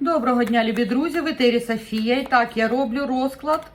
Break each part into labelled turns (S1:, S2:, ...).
S1: Доброго дня, любі друзі! В етері Софія. І так, я роблю розклад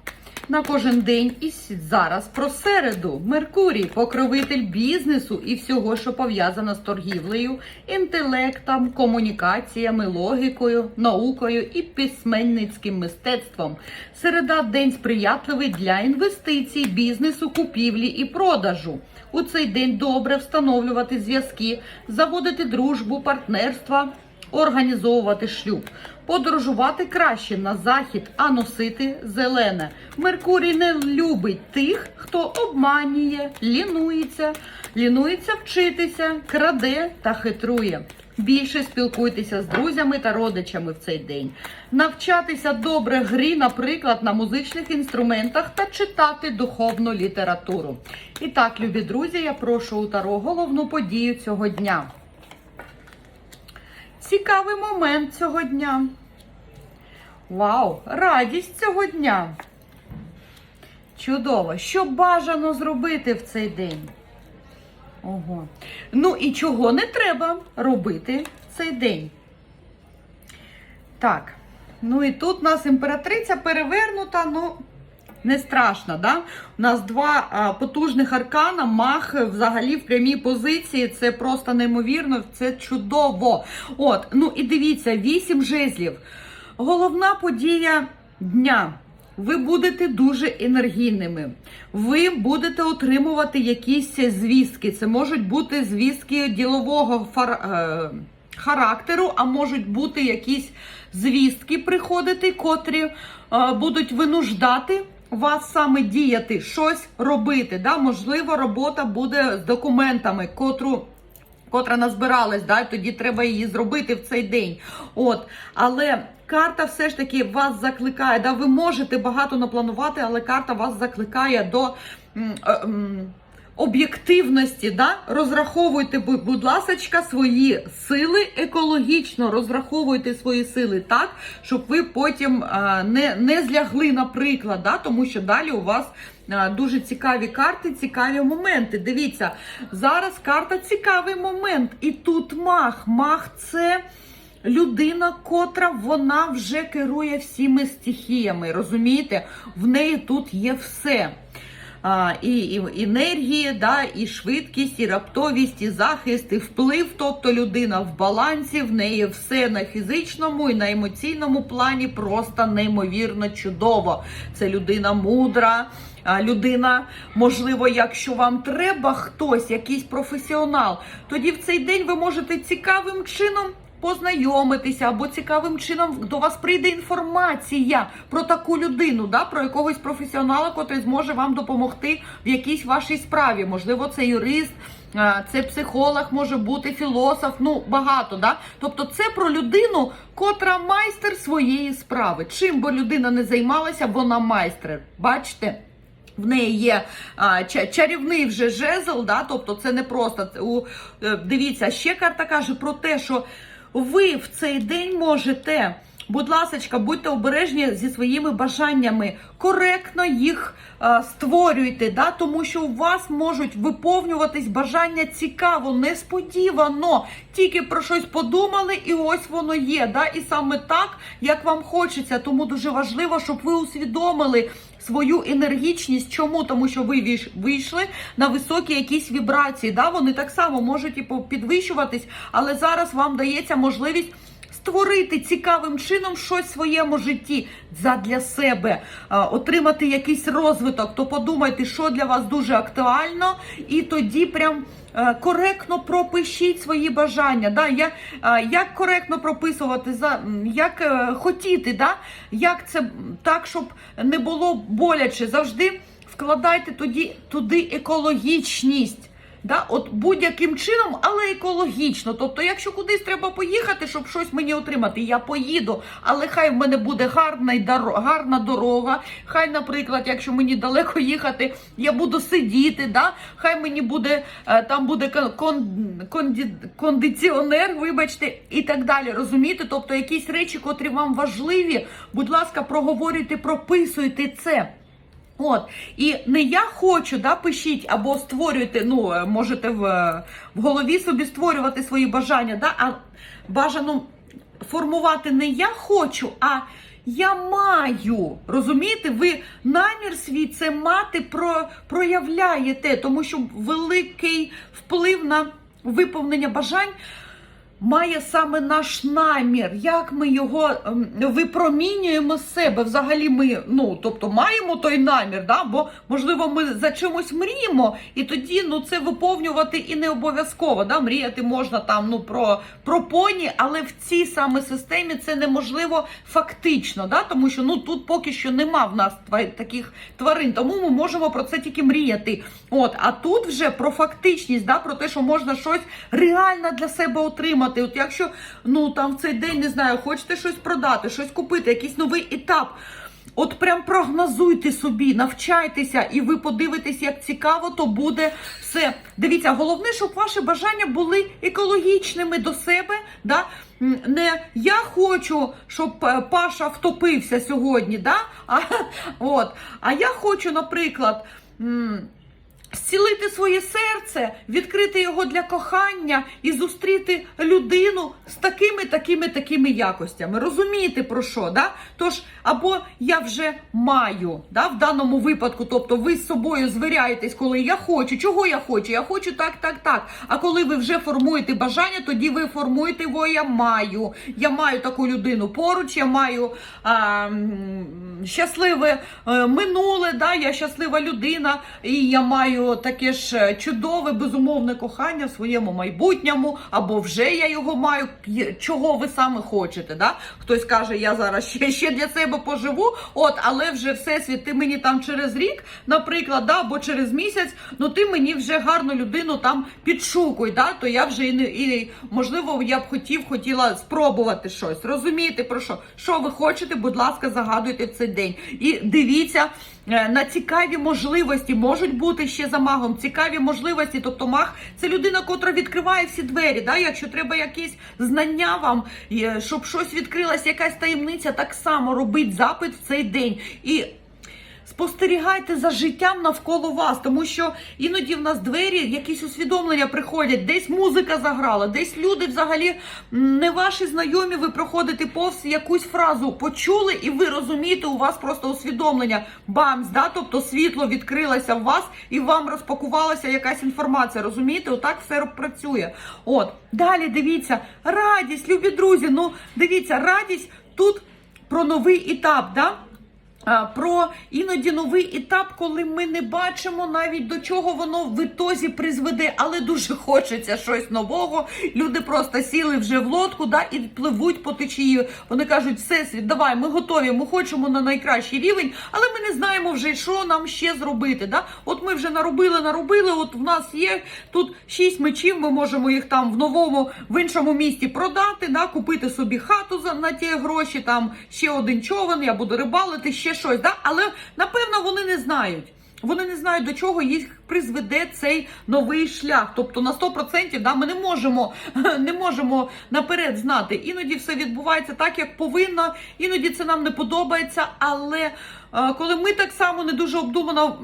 S1: на кожен день. І зараз про середу. Меркурій, покровитель бізнесу і всього, що пов'язано з торгівлею, інтелектом, комунікаціями, логікою, наукою і письменницьким мистецтвом. Середа день сприятливий для інвестицій, бізнесу, купівлі і продажу. У цей день добре встановлювати зв'язки, заводити дружбу, партнерства організовувати шлюб, подорожувати краще на захід, а носити зелене. Меркурій не любить тих, хто обманює, лінується, лінується вчитися, краде та хитрує. Більше спілкуйтеся з друзями та родичами в цей день. Навчатися добре грі, наприклад, на музичних інструментах та читати духовну літературу. І так, любі друзі, я прошу у Таро головну подію цього дня. Цікавий момент цього дня. Вау! Радість цього дня. Чудово! Що бажано зробити в цей день? Ого. Ну і чого не треба робити в цей день? Так. Ну і тут у нас імператриця перевернута, ну. Не страшно, да? У нас два а, потужних аркана, мах взагалі в прямій позиції. Це просто неймовірно, це чудово. От, ну і дивіться, вісім жезлів. Головна подія дня. Ви будете дуже енергійними. Ви будете отримувати якісь звістки. Це можуть бути звістки ділового фар... е, характеру, а можуть бути якісь звістки приходити, котрі е, будуть винуждати вас саме діяти, щось робити. Да? Можливо, робота буде з документами, котру. Котра назбиралась, да, тоді треба її зробити в цей день. От, але карта все ж таки вас закликає. Да, ви можете багато напланувати, але карта вас закликає до м, е, м, об'єктивності. Да? Розраховуйте, будь ласка, свої сили екологічно, розраховуйте свої сили так, щоб ви потім е, не, не злягли, наприклад, да? тому що далі у вас. Дуже цікаві карти, цікаві моменти. Дивіться, зараз карта цікавий момент. І тут мах. Мах це людина, котра вона вже керує всіми стихіями. Розумієте? В неї тут є все. А, і, і енергії, да, і швидкість, і раптовість, і захист, і вплив. Тобто людина в балансі, в неї все на фізичному і на емоційному плані просто неймовірно чудово. Це людина мудра. а, Людина, можливо, якщо вам треба хтось, якийсь професіонал, тоді в цей день ви можете цікавим чином познайомитися або цікавим чином до вас прийде інформація про таку людину, да, про якогось професіонала, який зможе вам допомогти в якійсь вашій справі. Можливо, це юрист. Це психолог може бути, філософ, ну багато, да. Тобто, це про людину, котра майстер своєї справи. Чим би людина не займалася, вона майстер. Бачите? В неї є а, ча- чарівний вже жезл, да? тобто це не просто у е, дивіться, ще карта каже про те, що ви в цей день можете. Будь ласка, будьте обережні зі своїми бажаннями, коректно їх е, створюйте, да? тому що у вас можуть виповнюватись бажання цікаво, несподівано. Тільки про щось подумали, і ось воно є. Да? І саме так, як вам хочеться. Тому дуже важливо, щоб ви усвідомили свою енергічність. Чому? Тому що ви вийшли на високі якісь вібрації. Да? Вони так само можуть і підвищуватись, але зараз вам дається можливість. Створити цікавим чином щось в своєму житті задля себе, отримати якийсь розвиток, то подумайте, що для вас дуже актуально, і тоді прям е, коректно пропишіть свої бажання. Да? Я, як коректно прописувати, як е, хотіти, да? як це так, щоб не було боляче. Завжди вкладайте тоді туди екологічність. Да, от будь-яким чином, але екологічно. Тобто, якщо кудись треба поїхати, щоб щось мені отримати, я поїду. Але хай в мене буде гарна, й доро- гарна дорога. Хай, наприклад, якщо мені далеко їхати, я буду сидіти. Да? Хай мені буде е, там буде кон- конді- кондиціонер, вибачте, і так далі. Розумієте? Тобто, якісь речі, котрі вам важливі, будь ласка, проговорюйте, прописуйте це. От, і не я хочу, да, пишіть або створюйте, ну, е, можете в, в голові собі створювати свої бажання, да, а бажано формувати не я хочу, а я маю. Розумієте, ви намір свій це мати про, проявляєте, тому що великий вплив на виповнення бажань має саме наш намір, як ми його ем, випромінюємо з себе. Взагалі, ми ну тобто маємо той намір, да? бо можливо ми за чимось мріємо, і тоді ну це виповнювати і не обов'язково. Да? Мріяти можна там ну про, про поні, але в цій саме системі це неможливо фактично, да? тому що ну тут поки що нема в нас таких тварин, тому ми можемо про це тільки мріяти. От, а тут вже про фактичність, да? про те, що можна щось реально для себе отримати. От якщо ну там в цей день не знаю, хочете щось продати, щось купити, якийсь новий етап. От прям прогнозуйте собі, навчайтеся, і ви подивитесь, як цікаво то буде все. Дивіться, головне, щоб ваші бажання були екологічними до себе. Да? Не я хочу, щоб е, Паша втопився сьогодні, да? а, от. а я хочу, наприклад. Зцілити своє серце, відкрити його для кохання і зустріти людину з такими, такими, такими якостями. Розумієте про що? Да? Тож, або я вже маю да, в даному випадку, тобто ви з собою звіряєтесь, коли я хочу. Чого я хочу? Я хочу так, так, так. А коли ви вже формуєте бажання, тоді ви формуєте його я маю. Я маю таку людину поруч, я маю а, щасливе е, минуле, да, я щаслива людина, і я маю таке ж е, чудове, безумовне кохання в своєму майбутньому, або вже я його маю. Чого ви саме хочете? Да? Хтось каже, я зараз ще, ще для себе поживу, от, але вже всесвіт, ти мені там через рік, наприклад, да, або через місяць, ну ти мені вже гарну людину там підшукуй, да, то я вже і не і можливо я б хотів, хотіла спробувати щось. Розумієте про що? Що ви хочете, будь ласка, загадуйте в цей день. І дивіться е, на цікаві можливості. Можуть бути ще за магом цікаві можливості. Тобто маг це людина, котра відкриває всі двері. Да? Якщо треба якісь знання вам, е, щоб щось відкрилась, якась таємниця, так само робить запит в цей день. І Спостерігайте за життям навколо вас, тому що іноді в нас двері, якісь усвідомлення приходять, десь музика заграла, десь люди взагалі не ваші знайомі, ви проходите повз якусь фразу почули, і ви розумієте, у вас просто усвідомлення бамс, да? тобто світло відкрилося в вас і вам розпакувалася якась інформація. Розумієте, отак все працює. От далі дивіться, радість, любі друзі. Ну дивіться, радість тут про новий етап. Да? Про іноді новий етап, коли ми не бачимо навіть до чого воно в ітозі призведе, але дуже хочеться щось нового. Люди просто сіли вже в лодку да, і пливуть по течії. Вони кажуть, всесвіт, давай, ми готові, ми хочемо на найкращий рівень, але ми не знаємо вже, що нам ще зробити. Да? От ми вже наробили, наробили. От в нас є тут шість мечів. Ми можемо їх там в новому в іншому місті продати, да, купити собі хату за на ті гроші. Там ще один човен, я буду рибалити, ще щось. Да? Але напевно вони не знають. Вони не знають, до чого їх призведе цей новий шлях. Тобто на 100% да, ми не можемо, не можемо наперед знати. Іноді все відбувається так, як повинно, іноді це нам не подобається. Але коли ми так само не дуже обдумано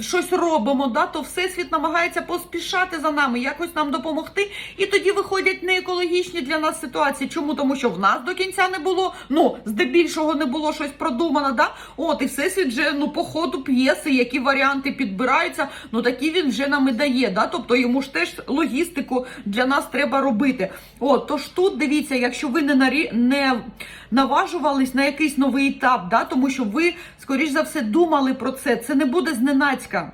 S1: щось робимо, да, то всесвіт намагається поспішати за нами, якось нам допомогти. І тоді виходять не екологічні для нас ситуації. Чому? Тому що в нас до кінця не було, ну здебільшого не було щось продумано. Да? От і всесвіт вже ну по ходу п'єси, які варіанти підбираються, ну такі він вже нам і дає. Да? Тобто йому ж теж логістику для нас треба робити. От тож тут дивіться, якщо ви не нарі... не наважувались на якийсь новий етап, да? тому що ви скоріш за все думали про це. Це не буде зненацька.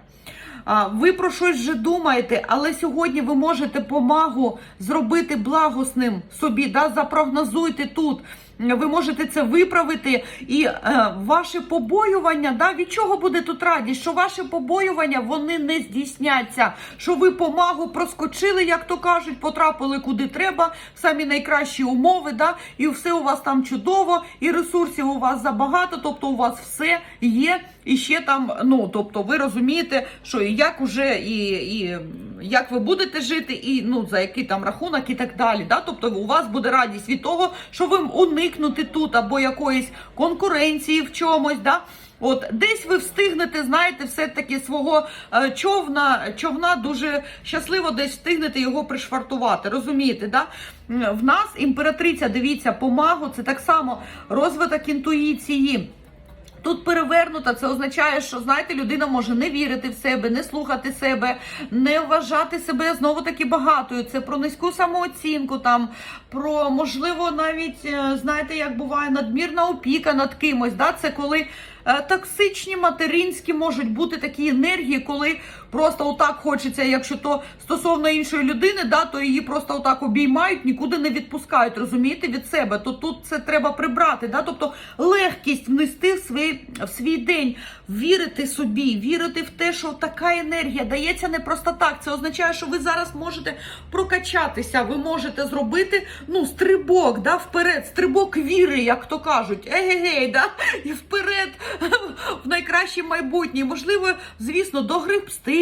S1: Ви про щось вже думаєте, але сьогодні ви можете помагу зробити благосним собі. Да? Запрогнозуйте тут. Ви можете це виправити, і е, ваше побоювання, да, від чого буде тут радість? Що ваше побоювання вони не здійсняться. Що ви помагу проскочили, як то кажуть, потрапили куди треба, самі найкращі умови, да, і все у вас там чудово, і ресурсів у вас забагато, тобто у вас все є. І ще там, ну тобто, ви розумієте, що і як уже і, і як ви будете жити, і ну за який там рахунок, і так далі. Да? Тобто у вас буде радість від того, що ви уникнути тут або якоїсь конкуренції в чомусь. Да? От десь ви встигнете, знаєте, все-таки свого е, човна, човна дуже щасливо десь встигнете його пришвартувати. Розумієте, да? В нас імператриця, дивіться, помагу, це так само розвиток інтуїції. Тут перевернута, це означає, що знаєте, людина може не вірити в себе, не слухати себе, не вважати себе знову таки багатою. Це про низьку самооцінку, там про можливо навіть е, знаєте, як буває надмірна опіка над кимось. Да? Це коли е, токсичні материнські можуть бути такі енергії, коли просто отак хочеться, якщо то стосовно іншої людини, да, то її просто отак обіймають, нікуди не відпускають, розумієте, від себе. То тут це треба прибрати. Да? Тобто легкість внести в свій, в свій день, вірити собі, вірити в те, що така енергія дається не просто так. Це означає, що ви зараз можете прокачатися, ви можете зробити ну, стрибок, да, вперед, стрибок віри, як то кажуть. Егегей, да? і вперед в найкраще майбутнє. Можливо, звісно,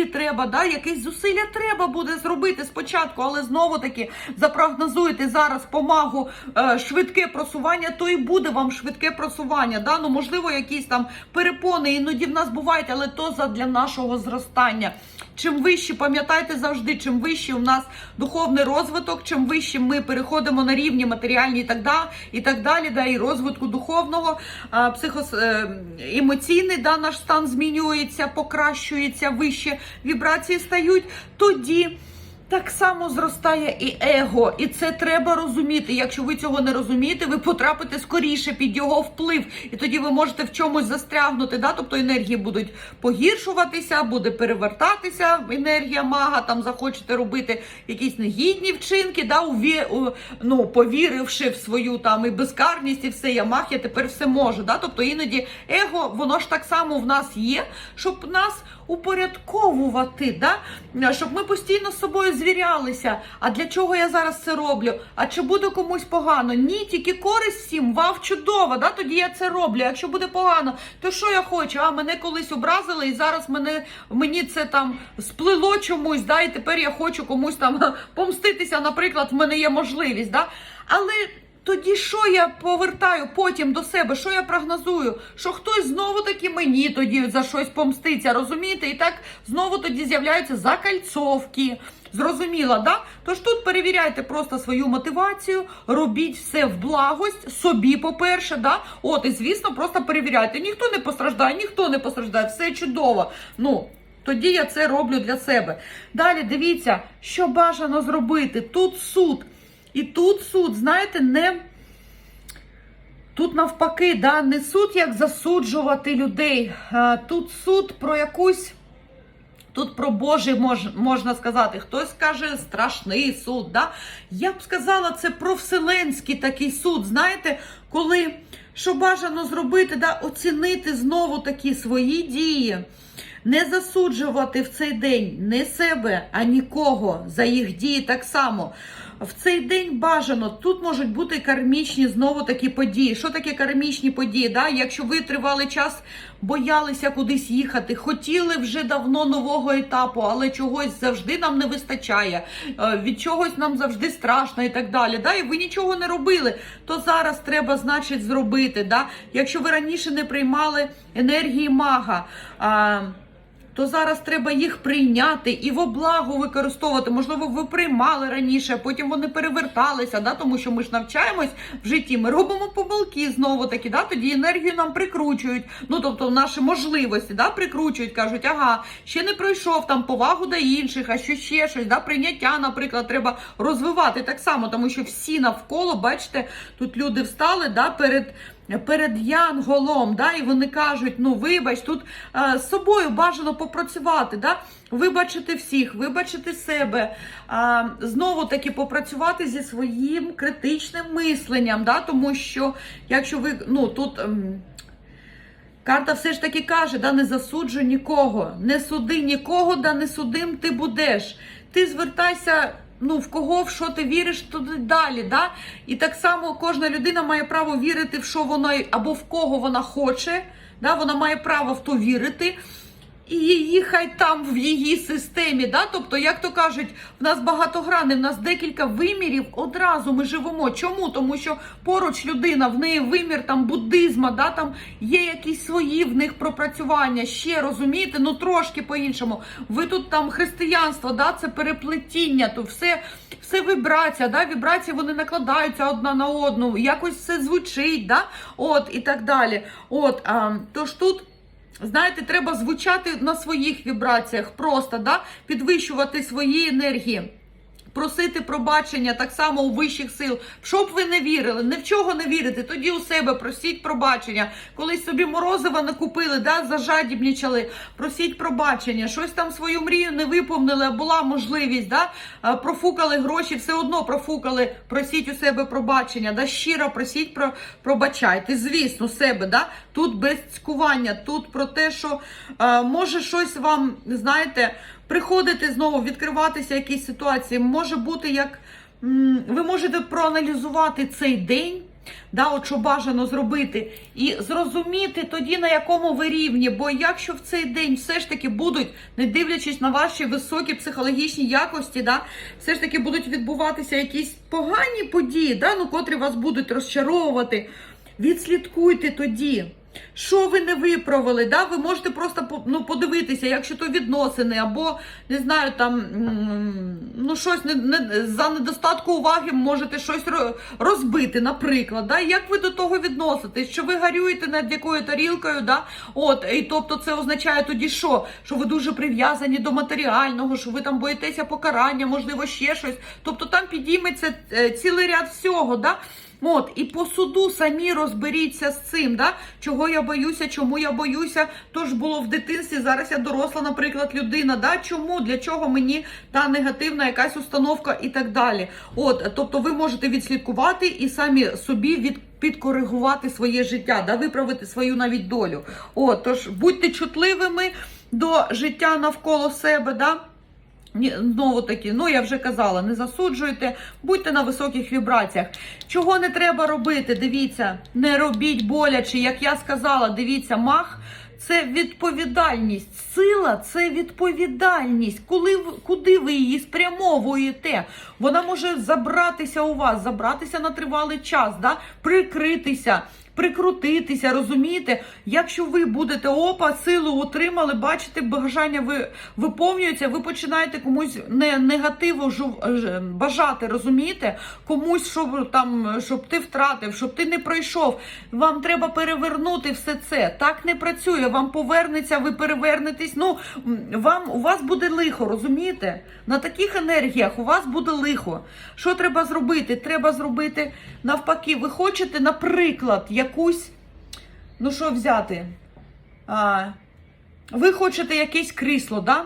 S1: треба, да? якесь зусилля треба буде зробити спочатку, але знову таки запрогнозуєте зараз помагу е, швидке просування, то і буде вам швидке просування. Да? Ну, можливо, якісь там перепони іноді в нас бувають, але то задля нашого зростання. Чим вище, пам'ятайте завжди, чим вище у нас духовний розвиток, чим вище ми переходимо на рівні матеріальні і так далі, і так далі, да, і розвитку духовного, а, психос, е, да, наш стан змінюється, покращується, вище вібрації стають, тоді. Так само зростає і его, і це треба розуміти. Якщо ви цього не розумієте, ви потрапите скоріше під його вплив, і тоді ви можете в чомусь застрягнути. Да? Тобто енергії будуть погіршуватися, буде перевертатися енергія мага. Там захочете робити якісь негідні вчинки, да? Уві... ну, повіривши в свою там і безкарність, і все я маг, я тепер все можу. Да? Тобто іноді его, воно ж так само в нас є, щоб нас упорядковувати, да? щоб ми постійно з собою звірялися. А для чого я зараз це роблю? А чи буде комусь погано? Ні, тільки користь всім, вав чудово, да? тоді я це роблю. Якщо буде погано, то що я хочу? А мене колись образили, і зараз мене, мені це там сплило чомусь, да? і тепер я хочу комусь там помститися, наприклад, в мене є можливість. Да? Але тоді що я повертаю потім до себе? Що я прогнозую? Що хтось знову таки мені тоді за щось помститься, розумієте? І так знову тоді з'являються закальцовки. Зрозуміла, да? Тож тут перевіряйте просто свою мотивацію, робіть все в благость, собі, по-перше, да? От, і звісно, просто перевіряйте. Ніхто не постраждає, ніхто не постраждає, все чудово. Ну, тоді я це роблю для себе. Далі дивіться, що бажано зробити. Тут суд. І тут суд, знаєте, не. Тут навпаки, да, не суд як засуджувати людей. Тут суд про якусь. Тут про Божий мож, можна сказати. Хтось каже страшний суд. Да? Я б сказала, це про вселенський такий суд. Знаєте, коли що бажано зробити, да, оцінити знову такі свої дії. Не засуджувати в цей день не себе, а нікого за їх дії так само. В цей день бажано, тут можуть бути кармічні знову такі події. Що таке кармічні події? Да? Якщо ви тривалий час боялися кудись їхати, хотіли вже давно нового етапу, але чогось завжди нам не вистачає, е, від чогось нам завжди страшно і так далі. Да? І ви нічого не робили, то зараз треба, значить, зробити. Да? Якщо ви раніше не приймали енергії мага. То зараз треба їх прийняти і в облагу використовувати. Можливо, ви приймали раніше, потім вони переверталися, да? тому що ми ж навчаємось в житті. Ми робимо помилки знову таки, да? тоді енергію нам прикручують. Ну тобто наші можливості да? прикручують, кажуть, ага, ще не пройшов там повагу до інших, а що ще щось, да? прийняття, наприклад, треба розвивати так само, тому що всі навколо, бачите, тут люди встали да, перед. Перед янголом, да, і вони кажуть: ну вибач, тут е, з собою бажано попрацювати, да, вибачити всіх, вибачити себе, е, знову таки попрацювати зі своїм критичним мисленням, да, тому що якщо ви ну тут. ем, Карта все ж таки каже, да, не засуджуй нікого, не суди нікого, да не судим ти будеш. Ти звертайся, ну в кого в що ти віриш, туди далі. Да? І так само кожна людина має право вірити в що вона або в кого вона хоче. Да? Вона має право в то вірити. І її хай там в її системі. Да? Тобто, як то кажуть, в нас багатогранний, в нас декілька вимірів. Одразу ми живемо. Чому? Тому що поруч людина, в неї вимір там буддизма, да? там є якісь свої в них пропрацювання. Ще розумієте, ну трошки по-іншому. Ви тут там християнство, да? це переплетіння, то все. Все вібрація, да? вібрації вони накладаються одна на одну, якось все звучить, да? от і так далі. От, а, тож тут Знаєте, треба звучати на своїх вібраціях, просто да? підвищувати свої енергії. Просити пробачення так само у вищих сил, щоб ви не вірили, ні в чого не вірите, тоді у себе просіть пробачення. Колись собі морозива не купили, да, зажадібнічали, просіть пробачення, щось там свою мрію не виповнили, а була можливість, да, профукали гроші, все одно профукали, просіть у себе пробачення, да, щиро просіть про пробачайте. Звісно, себе, да, тут без цькування, тут про те, що а, може щось вам, знаєте, приходити знову, відкриватися якісь ситуації. Може бути як ви можете проаналізувати цей день. Да, от що бажано зробити, і зрозуміти тоді, на якому ви рівні. Бо якщо в цей день все ж таки будуть, не дивлячись на ваші високі психологічні якості, да, все ж таки будуть відбуватися якісь погані події, да, ну, котрі вас будуть розчаровувати, відслідкуйте тоді. Що ви не виправили? Да? Ви можете просто ну, подивитися, якщо то відносини, або не знаю, там ну щось не, не за недостатку уваги можете щось розбити, наприклад. Да? Як ви до того відноситесь? Що ви гарюєте над якою тарілкою? Да? От, і тобто це означає тоді що? Що ви дуже прив'язані до матеріального, що ви там боїтеся покарання, можливо, ще щось. Тобто там підійметься е, цілий ряд всього. Да? От, і по суду самі розберіться з цим, да? чого я боюся, чому я боюся. То ж було в дитинстві, зараз я доросла, наприклад, людина. Да? Чому? Для чого мені та негативна якась установка і так далі. От, тобто ви можете відслідкувати і самі собі від. Підкоригувати своє життя, да, виправити свою навіть долю. От, тож будьте чутливими до життя навколо себе, да? Знову таки, ну я вже казала, не засуджуйте, будьте на високих вібраціях. Чого не треба робити? Дивіться, не робіть боляче. Як я сказала, дивіться, мах це відповідальність. Сила це відповідальність. Коли куди ви її спрямовуєте? Вона може забратися у вас, забратися на тривалий час, да? прикритися. Прикрутитися, розумієте? Якщо ви будете опа, силу утримали, бачите, бажання ви виповнюється, ви починаєте комусь не негативу жу- ж- бажати, розумієте? Комусь, щоб там, щоб ти втратив, щоб ти не пройшов. Вам треба перевернути все це. Так не працює. Вам повернеться, ви перевернетесь. Ну вам у вас буде лихо, розумієте? На таких енергіях у вас буде лихо. Що треба зробити? Треба зробити навпаки. Ви хочете, наприклад, якусь. Ну, що взяти? А, ви хочете якесь крісло, да?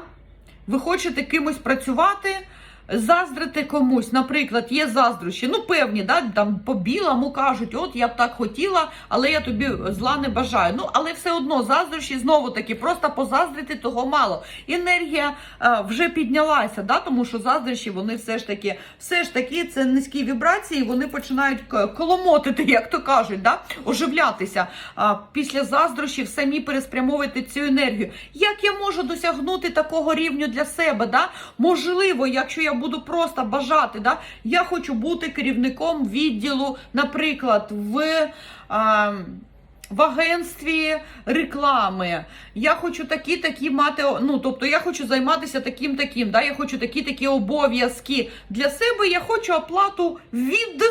S1: Ви хочете кимось працювати, заздрити комусь. Наприклад, є заздрощі. Ну, певні, да? там по білому кажуть, от я б так хотіла, але я тобі зла не бажаю. Ну, але все одно заздрощі знову таки, просто позаздрити того мало. Енергія е, вже піднялася, да? тому що заздрощі, вони все ж таки, все ж таки, це низькі вібрації, вони починають коломотити, як то кажуть, да? оживлятися. А, після заздрощів самі переспрямовувати цю енергію. Як я можу досягнути такого рівню для себе? Да? Можливо, якщо я буду просто бажати, да? я хочу бути керівником відділу, наприклад, в. А, в агентстві реклами. Я хочу такі такі мати. Ну тобто я хочу займатися таким таким. Да? Я хочу такі такі обов'язки для себе. Я хочу оплату від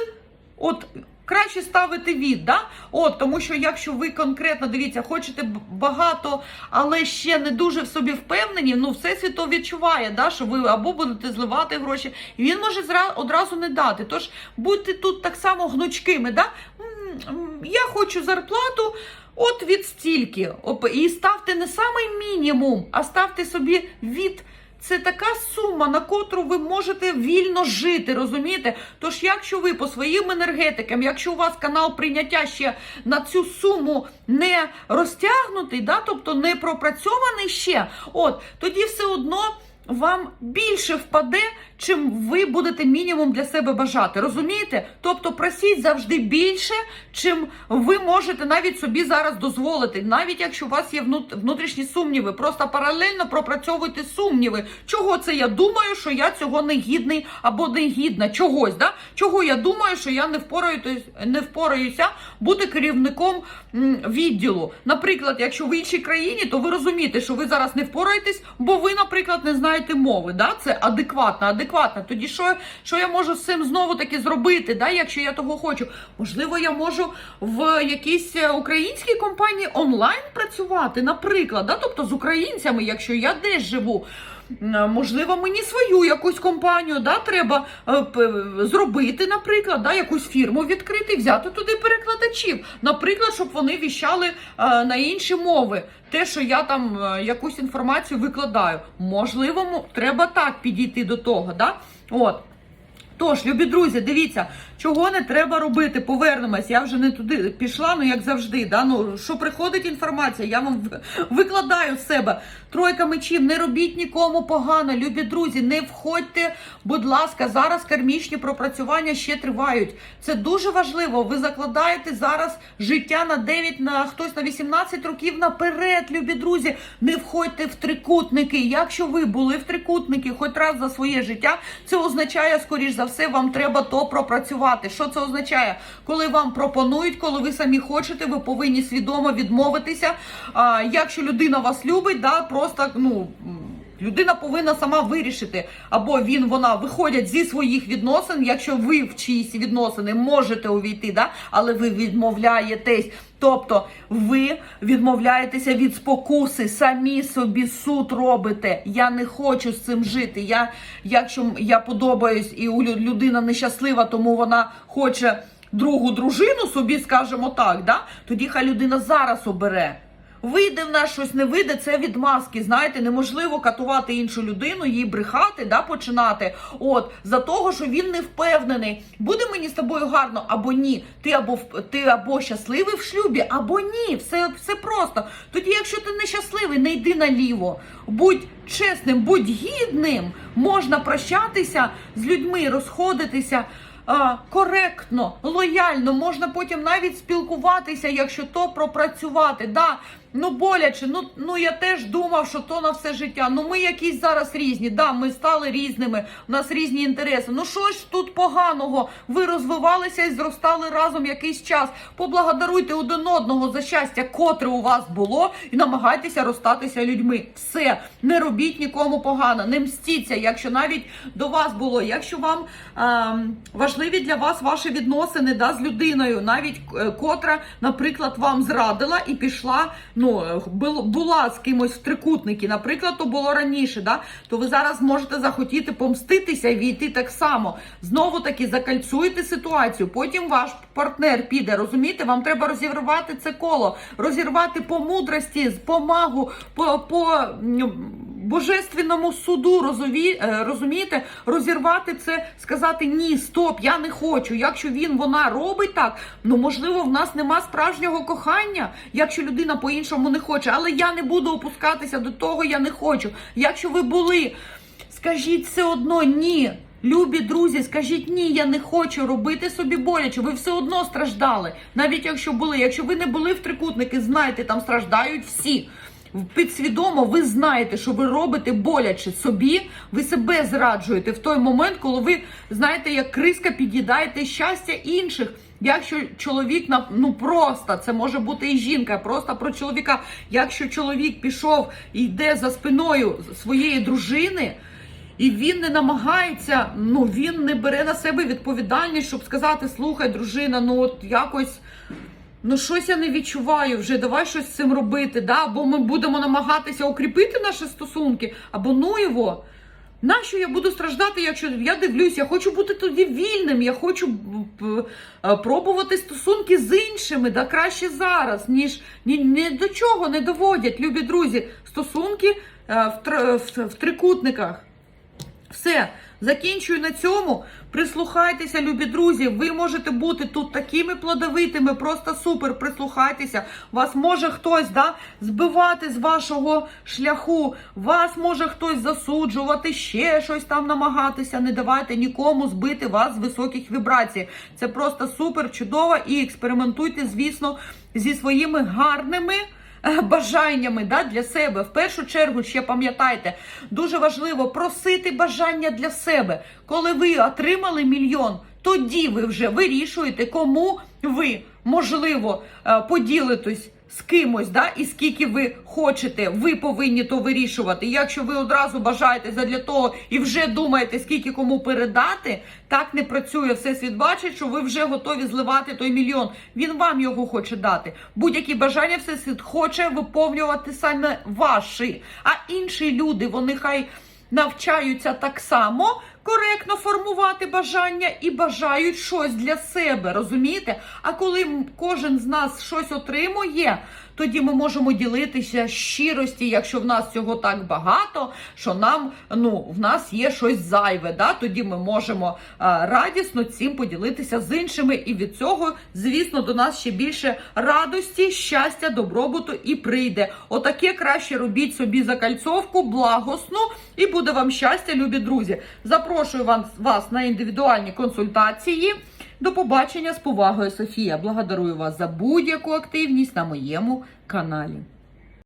S1: от. Краще ставити від, да? От, тому що якщо ви конкретно дивіться, хочете багато, але ще не дуже в собі впевнені, ну всесвіт то відчуває, да, що ви або будете зливати гроші, і він може зра- одразу не дати. Тож будьте тут так само гнучкими. Да? Я хочу зарплату. От від стільки. І ставте не самий мінімум, а ставте собі від. Це така сума, на котру ви можете вільно жити, розумієте? Тож, якщо ви по своїм енергетикам, якщо у вас канал прийняття ще на цю суму не розтягнутий, да, тобто не пропрацьований ще, от тоді все одно вам більше впаде, чим ви будете мінімум для себе бажати. Розумієте? Тобто просіть завжди більше, чим ви можете навіть собі зараз дозволити. Навіть якщо у вас є внутрішні сумніви, просто паралельно пропрацьовуйте сумніви. Чого це я думаю, що я цього не гідний або не гідна чогось. Да? Чого я думаю, що я не впораюся, не впораюся бути керівником відділу. Наприклад, якщо в іншій країні, то ви розумієте, що ви зараз не впораєтесь, бо ви, наприклад, не знаєте мови. Да? Це адекватно, адекватно. Тоді що, що я можу з цим знову таки зробити, да? якщо я того хочу? Можливо, я можу в якійсь е, українській компанії онлайн працювати, наприклад, да? тобто з українцями, якщо я десь живу. М, Можливо, мені свою якусь компанію да, треба е, зробити, наприклад, да, якусь фірму відкрити, взяти туди перекладачів. Наприклад, щоб вони віщали е, на інші мови. Те, що я там е, якусь інформацію викладаю. Можливо, треба так підійти до того. Да? От. Тож, любі друзі, дивіться, чого не треба робити. Повернемось. Я вже не туди пішла, ну як завжди. Да? Ну, що приходить інформація, я вам викладаю з себе. Тройка мечів, не робіть нікому погано, любі друзі, не входьте, будь ласка, зараз кармічні пропрацювання ще тривають. Це дуже важливо. Ви закладаєте зараз життя на 9, на хтось на 18 років наперед, любі друзі. Не входьте в трикутники. Якщо ви були в трикутники хоч раз за своє життя, це означає, скоріш за все, вам треба то пропрацювати. Що це означає? Коли вам пропонують, коли ви самі хочете, ви повинні свідомо відмовитися. А, якщо людина вас любить, да, просто ну. Людина повинна сама вирішити, або він, вона виходять зі своїх відносин, якщо ви в чиїсь відносини можете увійти, да? але ви відмовляєтесь. Тобто ви відмовляєтеся від спокуси, самі собі суд робите. Я не хочу з цим жити. Я, якщо я подобаюсь і людина нещаслива, тому вона хоче другу дружину собі, скажімо так, да? тоді хай людина зараз обере. Вийде в нас щось не вийде, це від маски. Знаєте, неможливо катувати іншу людину, їй брехати, да, починати. От за того, що він не впевнений, буде мені з тобою гарно або ні. Ти або ти або щасливий в шлюбі, або ні. Все, все просто. Тоді, якщо ти не щасливий, не йди наліво. Будь чесним, будь гідним. Можна прощатися з людьми, розходитися коректно, лояльно, можна потім навіть спілкуватися, якщо то пропрацювати. Да, ну боляче, ну, ну я теж думав, що то на все життя. Ну ми якісь зараз різні. Да, ми стали різними, у нас різні інтереси. Ну що ж тут поганого? Ви розвивалися і зростали разом якийсь час. Поблагодаруйте один одного за щастя, котре у вас було, і намагайтеся розстатися людьми. Все, не робіть нікому погано, не мстіться, якщо навіть до вас було, якщо вам ем, важливі для вас ваші відносини да, з людиною, навіть е, котра, наприклад, вам зрадила і пішла, ну е, бул- була з кимось в трикутники, наприклад, то було раніше, да, то ви зараз можете захотіти помститися і війти так само. Знову таки закальцуєте ситуацію. Потім ваш партнер піде. Розумієте, вам треба розірвати це коло, розірвати по мудрості, по магу, по, по божественному суду. Розумі, е, розумієте, розірвати це, сказати ні, стоп, я не хочу. Якщо він вона робить так, ну можливо, в нас нема справжнього кохання, якщо людина по-іншому не хоче, але я не буду опускатися до того, я не хочу. Якщо ви були. Скажіть все одно ні. Любі друзі, скажіть ні, я не хочу робити собі боляче. Ви все одно страждали. Навіть якщо були. Якщо ви не були в трикутники, знайте, там страждають всі. Підсвідомо ви знаєте, що ви робите боляче собі, ви себе зраджуєте в той момент, коли ви знаєте, як криска під'їдаєте щастя інших. Якщо чоловік на ну просто це може бути і жінка, просто про чоловіка. Якщо чоловік пішов і йде за спиною своєї дружини. І він не намагається, ну він не бере на себе відповідальність, щоб сказати: слухай, дружина, ну от якось. Ну, щось я не відчуваю вже, давай щось з цим робити. Да? Або ми будемо намагатися укріпити наші стосунки, або ну його. Нащо я буду страждати, якщо я дивлюсь, я хочу бути тоді вільним, я хочу е, пробувати стосунки з іншими, да краще зараз, ніж ні, ні до чого не доводять, любі друзі, стосунки е, в, в, в трикутниках. Все, Закінчую на цьому. Прислухайтеся, любі друзі. Ви можете бути тут такими плодовитими, просто супер. Прислухайтеся. Вас може хтось да, збивати з вашого шляху. Вас може хтось засуджувати, ще щось там намагатися. Не давайте нікому збити вас з високих вібрацій. Це просто супер чудово. І експериментуйте, звісно, зі своїми гарними бажаннями да, для себе. В першу чергу, ще пам'ятайте, дуже важливо просити бажання для себе. Коли ви отримали мільйон, тоді ви вже вирішуєте, кому ви можливо е, поділитесь. З кимось, да, і скільки ви хочете, ви повинні то вирішувати. Якщо ви одразу бажаєте задля того і вже думаєте, скільки кому передати, так не працює. Всесвіт бачить, що ви вже готові зливати той мільйон. Він вам його хоче дати. Будь-які бажання всесвіт хоче виповнювати саме ваші. А інші люди, вони хай навчаються так само коректно формувати бажання і бажають щось для себе. Розумієте? А коли кожен з нас щось отримує, тоді ми можемо ділитися щирості, якщо в нас цього так багато, що нам ну в нас є щось зайве. Да? Тоді ми можемо а, радісно цим поділитися з іншими, і від цього, звісно, до нас ще більше радості, щастя, добробуту і прийде. Отаке краще робіть собі закальцовку, благосну, і буде вам щастя, любі друзі. Запрошую вас, вас на індивідуальні консультації. До побачення з повагою, Софія. Благодарую вас за будь-яку активність на моєму каналі.